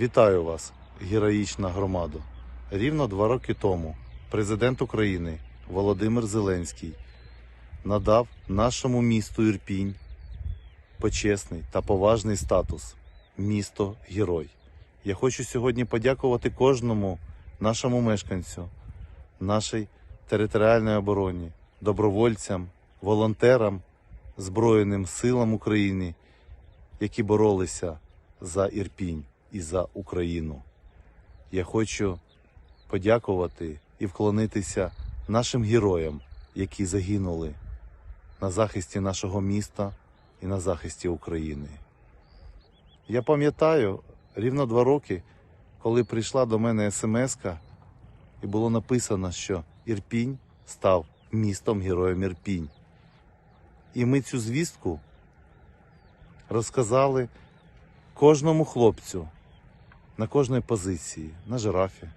Вітаю вас, героїчна громада. Рівно два роки тому президент України Володимир Зеленський надав нашому місту Ірпінь почесний та поважний статус місто Герой. Я хочу сьогодні подякувати кожному нашому мешканцю, нашій територіальній обороні, добровольцям, волонтерам, Збройним силам України, які боролися за Ірпінь і за Україну. Я хочу подякувати і вклонитися нашим героям, які загинули на захисті нашого міста і на захисті України. Я пам'ятаю рівно два роки, коли прийшла до мене смс і було написано, що Ірпінь став містом героєм Ірпінь. І ми цю звістку розказали кожному хлопцю на кожній позиції, на жирафі,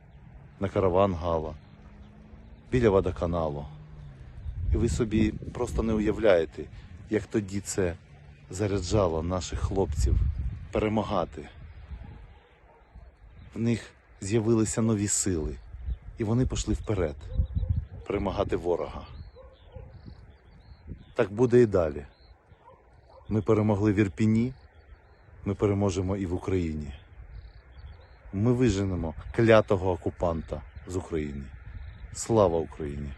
на караван Гала, біля водоканалу. І ви собі просто не уявляєте, як тоді це заряджало наших хлопців перемагати. В них з'явилися нові сили, і вони пішли вперед перемагати ворога. Так буде і далі. Ми перемогли в Ірпіні, ми переможемо і в Україні. Ми виженемо клятого окупанта з України. Слава Україні!